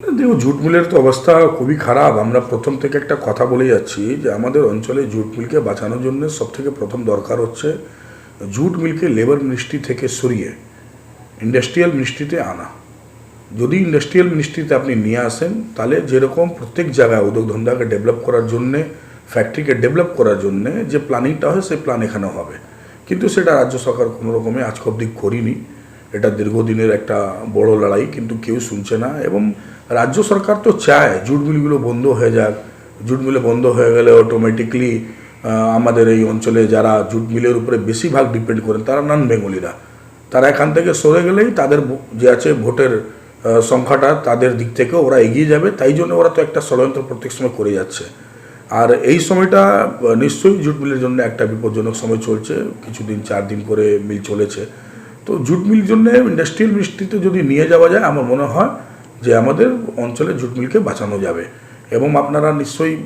দেখো জুট মিলের তো অবস্থা খুবই খারাপ। আমরা প্রথম থেকে একটা কথা বলে যাচ্ছি যে আমাদের অঞ্চলে জুট মিলকে বাঁচানোর জন্য সব থেকে প্রথম দরকার হচ্ছে জুট মিলকে লেবার মিনিস্ট্রি থেকে সরিয়ে, ইন্ডাস্ট্রিয়াল মিনিস্ট্রিতে আনা। যদি ইন্ডাস্ট্রিয়াল মিনিস্ট্রিতে আপনি নিয়ে আসেন, তাহলে যেরকম প্রত্যেক জায়গায় উদ্যোগ ধন্দাকে ডেভেলপ করার জন্যে, ফ্যাক্টরিকে ডেভেলপ করার জন্যে যে প্ল্যানিংটা হয়, সেই প্ল্যান এখানেও হবে। কিন্তু সেটা রাজ্য সরকার কোনো রকমে আজ অব্দি করিনি। এটা দীর্ঘদিনের একটা বড় লড়াই, কিন্তু কেউ শুনছে না এবং রাজ্য সরকার তো চায় জুট মিলগুলো বন্ধ হয়ে যাক। জুট মিলে বন্ধ হয়ে গেলে অটোমেটিকলি আমাদের এই অঞ্চলে যারা জুট মিলের উপরে বেশিরভাগ ডিপেন্ড করেন, তারা নন বেঙ্গলিরা। তারা এখান থেকে সরে গেলেই তাদের যে আছে ভোটের সংখ্যাটা তাদের দিক থেকে ওরা এগিয়ে যাবে। তাই জন্য ওরা তো একটা ষড়যন্ত্র প্রত্যেক সময় করে যাচ্ছে। আর এই সময়টা নিশ্চয়ই জুট মিলের জন্য একটা বিপজ্জনক সময় চলছে। কিছুদিন, চার দিন করে মিল চলেছে। তো জুট মিল জন্য ইন্ডাস্ট্রিয়াল মিনিস্ট্রিতে যদি নিয়ে যাওয়া যায়, আমার মনে হয় যে আমাদের অঞ্চলে জুট মিলকে বাঁচানো যাবে। এবং আপনারা নিশ্চয়ই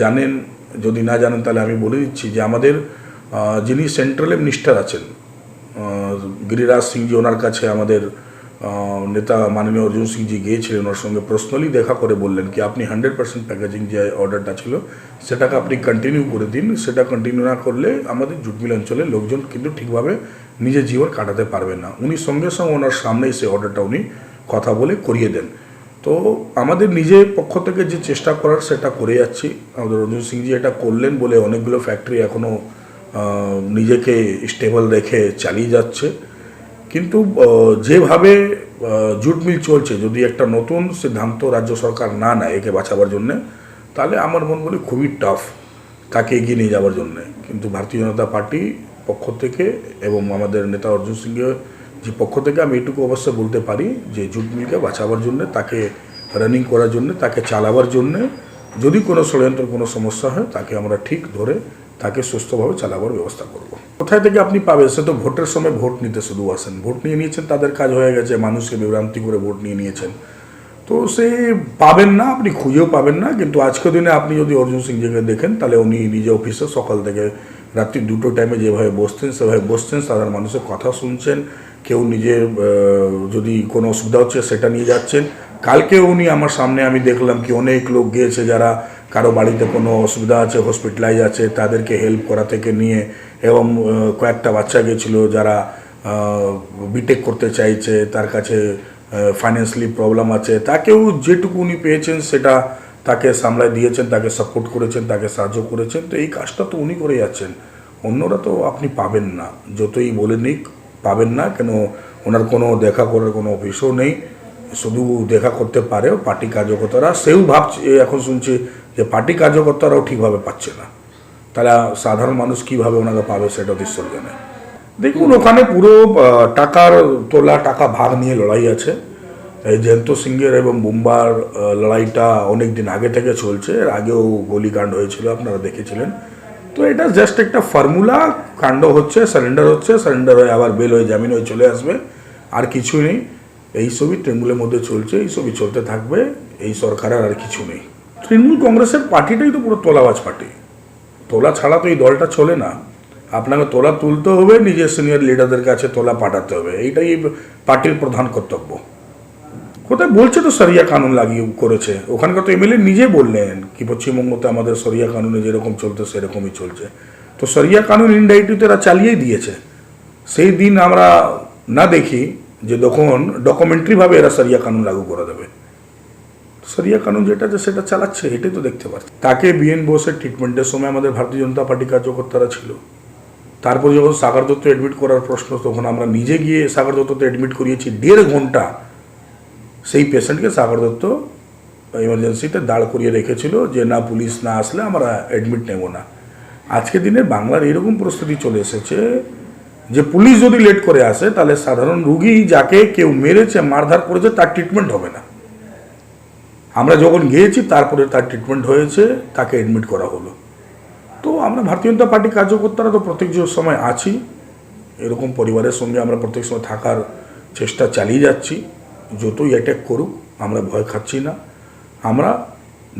জানেন, যদি না জানেন তাহলে আমি বলে দিচ্ছি যে আমাদের যিনি সেন্ট্রালে মিনিস্টার আছেন গিরিরাজ সিংজি ওনার কাছে আমাদের নেতা মাননীয় অর্জুন সিংজি গিয়েছিলেন, ওনার সঙ্গে পার্সোনালি দেখা করে বললেন কি, আপনি হান্ড্রেড পার্সেন্ট প্যাকেজিং যে অর্ডারটা ছিল, সেটাকে আপনি কন্টিনিউ করে দিন। সেটা কন্টিনিউ না করলে আমাদের জুটমিল অঞ্চলের লোকজন কিন্তু ঠিকভাবে নিজের জীবন কাটাতে পারবে না। উনি সঙ্গে সঙ্গে ওনার সামনেই সেই অর্ডারটা উনি কথা বলে করিয়ে দেন। তো আমাদের নিজের পক্ষ থেকে যে চেষ্টা করার সেটা করে যাচ্ছি। আমাদের অর্জুন সিংজি এটা করলেন বলে অনেকগুলো ফ্যাক্টরি এখনও নিজেকে স্টেবল রেখে চালিয়ে যাচ্ছে। কিন্তু যেভাবে জুট মিল চলছে, যদি একটা নতুন সিদ্ধান্ত রাজ্য সরকার না নেয় একে বাঁচাবার জন্যে, তাহলে আমার মন বলে খুবই টাফ তাকে এগিয়ে নিয়ে যাওয়ার জন্যে। কিন্তু ভারতীয় জনতা পার্টি পক্ষ থেকে এবং আমাদের নেতা অর্জুন সিংয়ের যে পক্ষ থেকে আমি এটুকু অবশ্য বলতে পারি যে জুট মিলকে বাঁচাবার জন্যে, তাকে রানিং করার জন্যে, তাকে চালাবার জন্যে যদি কোনো ষড়যন্ত্র কোনো সমস্যা হয়, তাকে আমরা ঠিক ধরে তাকে সুস্থভাবে চালাবার ব্যবস্থা করব। কোথায় থেকে আপনি পাবেন? সে তো ভোটের সময় ভোট নিতে শুধু আসেন ভোট নিয়ে নিয়েছেন, তাদের কাজ হয়ে গেছে, মানুষকে বিভ্রান্তি করে ভোট নিয়ে নিয়েছেন। তো সে পাবেন না, আপনি খুঁজেও পাবেন না, কিন্তু আজকের দিনে আপনি যদি অর্জুন সিংজিকে দেখেন, তাহলে উনি নিজে অফিসে সকাল থেকে রাত্রি দুটো টাইমে যেভাবে বসতেন, সেভাবে বসছেন সাধারণ মানুষের কথা শুনছেন। কেউ নিজে যদি কোনো অসুবিধা হচ্ছে সেটা নিয়ে যাচ্ছেন। কালকে উনি আমার সামনে আমি দেখলাম কি অনেক লোক গিয়েছে যারা কারও বাড়িতে কোনো অসুবিধা আছে হসপিটালাইজ আছে, তাদেরকে হেল্প করা থেকে নিয়ে এবং কয়েকটা বাচ্চা গেছিল যারা বিটেক করতে চাইছে, তার কাছে ফাইন্যান্সিয়ালি প্রবলেম আছে। তাকেও যেটুকু উনি পেয়েছেন সেটা তাকে সামলায় দিয়েছেন, তাকে সাপোর্ট করেছেন, তাকে সাহায্য করেছেন। তো এই কাজটা তো উনি করে যাচ্ছেন। অন্যরা তো আপনি পাবেন না, যতই বলে নিক। পাবেন না, কেন ওনার কোনো দেখা করার কোনো অফিসও নেই। শুধু দেখা করতে পারে পার্টি কার্যকর্তারা। সেও ভাবছে এখন শুনছি যে পার্টি কার্যকর্তারাও ঠিকভাবে পাচ্ছে না। তাহলে সাধারণ মানুষ কীভাবে ওনাকে পাবে সেটা ঈশ্বর জানে। দেখুন, ওখানে পুরো টাকার তোলা, টাকা ভাগ নিয়ে লড়াই আছে। এই জয়ন্ত সিংয়ের এবং বুম্বার লড়াইটা অনেক দিন আগে থেকে চলছে। এর আগেও গুলিকাণ্ড হয়েছিল, আপনারা দেখেছিলেন। তো এটা জাস্ট একটা ফর্মুলা কাণ্ড হচ্ছে সারেন্ডার হচ্ছে সারেন্ডার হয়ে আবার বেল হয়ে, জামিন হয়ে চলে আসবে। আর কিছু নেই। এই সবই তৃণমূলের মধ্যে চলছে, এই সবই চলতে থাকবে, এই সরকারের আর কিছু নেই। তৃণমূল কংগ্রেসের পার্টিটাই তো পুরো তোলাবাজ পার্টি। তোলা ছাড়া তো এই দলটা চলে না। আপনাকে তোলা তুলতে হবে, নিজের সিনিয়র লিডারদের কাছে তোলা পাঠাতে হবে। এইটাই পার্টির প্রধান কর্তব্য। কোথায় বলছে তো সরিয়া কানুন লাগিয়ে করেছে। ওখানকার তো এমএলএ নিজে বললেন কি পশ্চিমবঙ্গতে আমাদের সরিয়া কানুনে যেরকম চলতো সেরকমই চলছে। তো সরিয়া কানুন ইনডাইরেক্টলি তো এরা চালিয়েই দিয়েছে। সেই দিন আমরা না দেখি যে তখন ডকুমেন্টারিভাবে এরা সরিয়া কানুন লাগু করে দেবে। সরিয়া কানুন যেটা আছে সেটা চালাচ্ছে, এটাই তো দেখতে পাচ্ছি। তাকে বিএন বোসের ট্রিটমেন্টের সময় আমাদের ভারতীয় জনতা পার্টি কার্যকর্তারা ছিল। তারপর যখন সাগর দত্ত অ্যাডমিট করার প্রশ্ন, তখন আমরা নিজে গিয়ে সাগর দত্ততে অ্যাডমিট করিয়েছি দেড় ঘণ্টা। সেই পেশেন্টকে সাগর দত্ত ইমার্জেন্সিতে দাঁড় করিয়ে রেখেছিল যে, না, পুলিশ না আসলে আমরা অ্যাডমিট নেব না। আজকে দিনে বাংলার এরকম পরিস্থিতি চলে এসেছে যে, পুলিশ যদি লেট করে আসে, তাহলে সাধারণ রুগী যাকে কেউ মেরেছে, মারধার করেছে, তার ট্রিটমেন্ট হবে না। আমরা যখন গিয়েছি, তারপরে তার ট্রিটমেন্ট হয়েছে, তাকে অ্যাডমিট করা হলো। তো আমরা ভারতীয় জনতা পার্টি কার্যকর্তারা তো প্রত্যেক সময় আছি, এরকম পরিবারের সঙ্গে আমরা প্রত্যেক সময় থাকার চেষ্টা চালিয়ে যাচ্ছি। যতই অ্যাটাক করুক, আমরা ভয় খাচ্ছি না। আমরা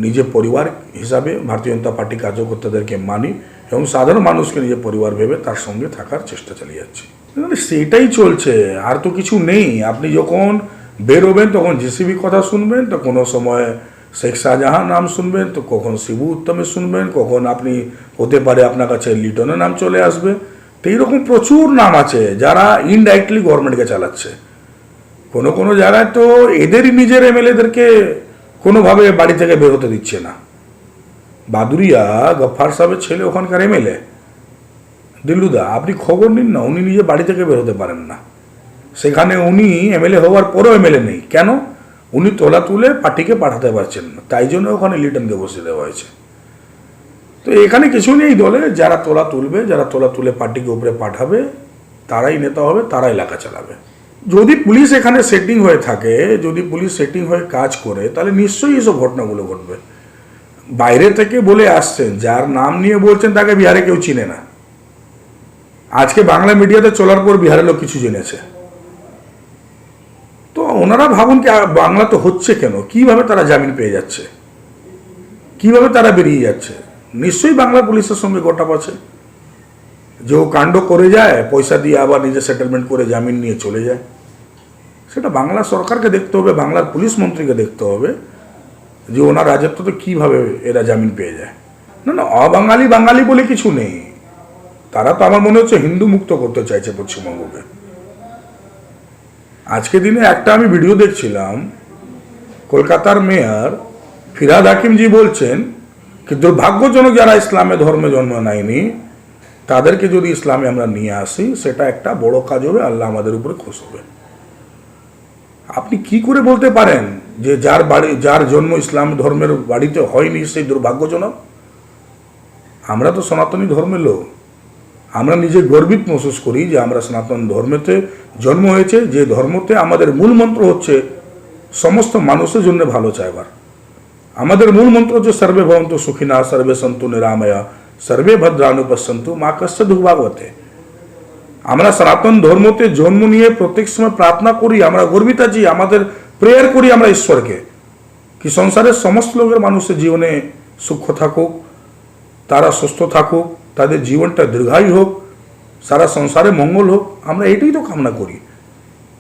নিজের পরিবার হিসাবে ভারতীয় জনতা পার্টি কার্যকর্তাদেরকে মানি এবং সাধারণ মানুষকে নিজের পরিবার ভেবে তার সঙ্গে থাকার চেষ্টা চালিয়ে যাচ্ছি। সেটাই চলছে, আর তো কিছু নেই। আপনি যখন বেরোবেন, তখন জিসিবি কথা শুনবেন, তো কোনো সময় শেখ শাহজাহান নাম শুনবেন, তো কখন শিবু উত্তমে শুনবেন, কখন আপনি হতে পারে আপনার কাছে লিটনের নাম চলে আসবে। তো এইরকম প্রচুর নাম আছে, যারা ইনডাইরেক্টলি গভর্নমেন্টকে চালাচ্ছে। কোনো কোনো জায়গায় তো এদেরই নিজের এমএলএদেরকে কোনোভাবে বাড়ি থেকে বের হতে দিচ্ছে না। বাদুরিয়া গফার সাহেবের ছেলে ওখানকার এমএলএ। দিল্লুদা, আপনি খবর নিন না, উনি নিজে বাড়ি থেকে বের হতে পারেন না। সেখানে উনি এমএলএ হওয়ার পরেও এমএলএ নেই। কেন? উনি তোলা তুলে পার্টিকে পাঠাতে পারছেন না। তাই জন্য ওখানে লিটনকে বসে দেওয়া হয়েছে। তো এখানে কিছু নেই দলে। যারা তোলা তুলবে, যারা তোলা তুলে পার্টিকে উপরে পাঠাবে, তারাই নেতা হবে তারা এলাকা চালাবে। যদি পুলিশ এখানে সেটিং হয়ে থাকে, যদি পুলিশ সেটিং হয়ে কাজ করে, তাহলে নিশ্চয়ই এসব ঘটনাগুলো ঘটবে। বাইরে থেকে বলে আসছেন, যার নাম নিয়ে বলছেন তাকে বিহারে কেউ চিনে না। আজকে বাংলা মিডিয়াতে চলার পর বিহারের লোক কিছু জেনেছে। তো ওনারা ভাবুন কি বাংলা তো হচ্ছে কেন? কীভাবে তারা জামিন পেয়ে যাচ্ছে? কীভাবে তারা বেরিয়ে যাচ্ছে? নিশ্চয়ই বাংলা পুলিশের সঙ্গে গোটা আছে। যে ও কাণ্ড করে যায়, পয়সা দিয়ে আবার নিজে সেটেলমেন্ট করে জামিন নিয়ে চলে যায়। সেটা বাংলা সরকারকে দেখতে হবে, বাংলার পুলিশ মন্ত্রীকে দেখতে হবে যে ওনার রাজত্বতে কীভাবে এরা জামিন পেয়ে যায়। না না, অবাঙালি বাঙালি বলে কিছু নেই। তারা তো আমার মনে হচ্ছে হিন্দু মুক্ত করতে চাইছে পশ্চিমবঙ্গকে। আজকে দিনে একটা আমি ভিডিও দেখছিলাম, কলকাতার মেয়র ফিরাদ হাকিমজি বলছেন, কি দুর্ভাগ্যজনক যারা ইসলামে ধর্মে জন্ম নেয়নি তাদেরকে যদি ইসলামে আমরা নিয়ে আসি, সেটা একটা বড় কাজ হবে, আল্লাহ আমাদের উপরে খুশ হবে আপনি কি করে বলতে পারেন যে যার বাড়ি, যার জন্ম ইসলাম ধর্মের বাড়িতে হয়নি সেই দুর্ভাগ্যজনক? আমরা তো সনাতনী ধর্মের লোক। আমরা নিজে গর্বিত মহসুস করি যে আমরা সনাতন ধর্মেতে জন্ম হয়েছে, যে ধর্মতে আমাদের মূল মন্ত্র হচ্ছে, সমস্ত মানুষের জন্য ভালো চাইবার। আমাদের মূল মন্ত্র হচ্ছে, সর্বে ভবন্তু সুখিনা, সর্বে সন্তু নিরাময়া। সর্বে ভদ্রানুপসন্তু মা কশ্য দুর্ভাগবতে আমরা সনাতন ধর্মতে জন্ম নিয়ে প্রত্যেক সময় প্রার্থনা করি আমরা গর্বিত আছি আমাদের প্রেয়ার করি আমরা ঈশ্বরকে কি সংসারের সমস্ত লোকের মানুষের জীবনে সুখ থাকুক তারা সুস্থ থাকুক তাদের জীবনটা দীর্ঘায়ু হোক সারা সংসারে মঙ্গল হোক আমরা এটাই তো কামনা করি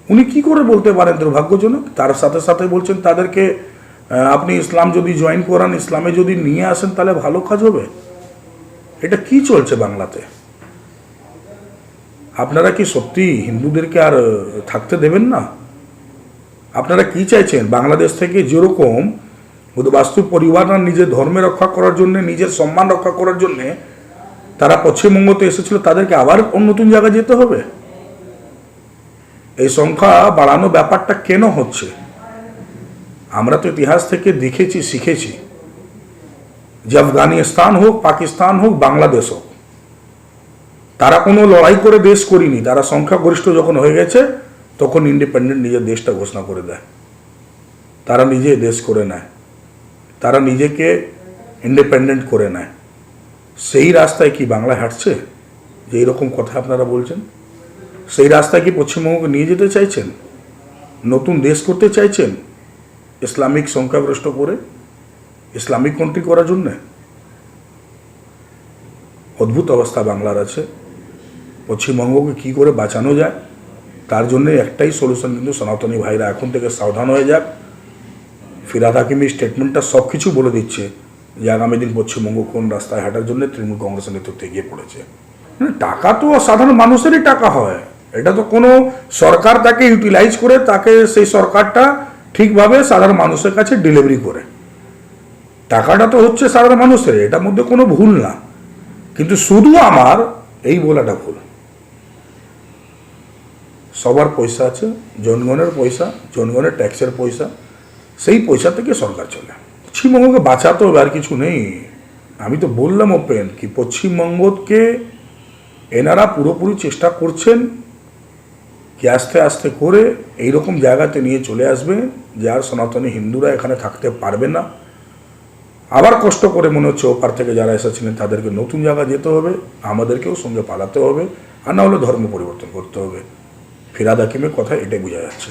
উনি কি করে বলতে পারেন দুর্ভাগ্যজনক তার সাথে সাথে বলছেন তাদেরকে আপনি ইসলাম যদি জয়েন করান ইসলামে যদি নিয়ে আসেন তাহলে ভালো কাজ হবে এটা কি চলছে বাংলাতে? আপনারা কি সত্যি হিন্দুদেরকে আর থাকতে দেবেন না? আপনারা কি চাইছেন? বাংলাদেশ থেকে যেরকম বাস্তু পরিবাররা নিজের ধর্মে রক্ষা করার জন্য, নিজের সম্মান রক্ষা করার জন্য তারা পশ্চিমবঙ্গতে এসেছিল, তাদেরকে আবার অন্য নতুন জায়গায় যেতে হবে? এই সংখ্যা বাড়ানো ব্যাপারটা কেন হচ্ছে? আমরা তো ইতিহাস থেকে দেখেছি, শিখেছি। যে আফগানিস্তান হোক, পাকিস্তান হোক, বাংলাদেশ হোক, তারা কোনো লড়াই করে দেশ করিনি। তারা সংখ্যাগরিষ্ঠ যখন হয়ে গেছে, তখন ইন্ডিপেন্ডেন্ট নিজের দেশটা ঘোষণা করে দেয়। তারা নিজে দেশ করে নেয়। তারা নিজেকে ইন্ডিপেন্ডেন্ট করে নেয়। সেই রাস্তায় কি বাংলা হাঁটছে? যে এরকম কথা আপনারা বলছেন? সেই রাস্তায় কি পশ্চিমবঙ্গকে নিয়ে যেতে চাইছেন? নতুন দেশ করতে চাইছেন? ইসলামিক সংখ্যাগরিষ্ঠ করে ইসলামিক কান্ট্রি করার জন্যে? অদ্ভুত অবস্থা বাংলার আছে। পশ্চিমবঙ্গকে কী করে বাঁচানো যায়? তার জন্য একটাই সলিউশন কিন্তু সনাতনী ভাইরা এখন থেকে সাবধান হয়ে যাক। ফিরাদ হাকিমি স্টেটমেন্টটা সব কিছু বলে দিচ্ছে যে আগামী দিন পশ্চিমবঙ্গ কোন রাস্তায় হাঁটার জন্য তৃণমূল কংগ্রেসের নেতৃত্বে এগিয়ে পড়েছে। মানে টাকা তো সাধারণ মানুষেরই টাকা হয়। এটা তো কোনো সরকার তাকে ইউটিলাইজ করে তাকে সেই সরকারটা ঠিকভাবে সাধারণ মানুষের কাছে ডেলিভারি করে। টাকাটা তো হচ্ছে সাধারণ মানুষের, এটার মধ্যে কোনো ভুল না। কিন্তু শুধু আমার এই বলাটা ভুল। সবার পয়সা আছে, জনগণের পয়সা, জনগণের ট্যাক্সের পয়সা, সেই পয়সা থেকে সরকার চলে। পশ্চিমবঙ্গকে বাঁচাতে হবে, আর কিছু নেই। আমি তো বললাম ওপেন কি পশ্চিমবঙ্গকে এনারা পুরোপুরি চেষ্টা করছেন কি আস্তে আস্তে করে এইরকম জায়গাতে নিয়ে চলে আসবে, যে আর সনাতনী হিন্দুরা এখানে থাকতে পারবে না। আবার কষ্ট করে মনে হচ্ছে ওপার থেকে যারা এসেছিলেন তাদেরকে নতুন জায়গা যেতে হবে, আমাদেরকেও সঙ্গে পালাতে হবে, আর না হলে ধর্ম পরিবর্তন করতে হবে। ফিরাদ হাকিমের কথা এটাই বোঝা যাচ্ছে।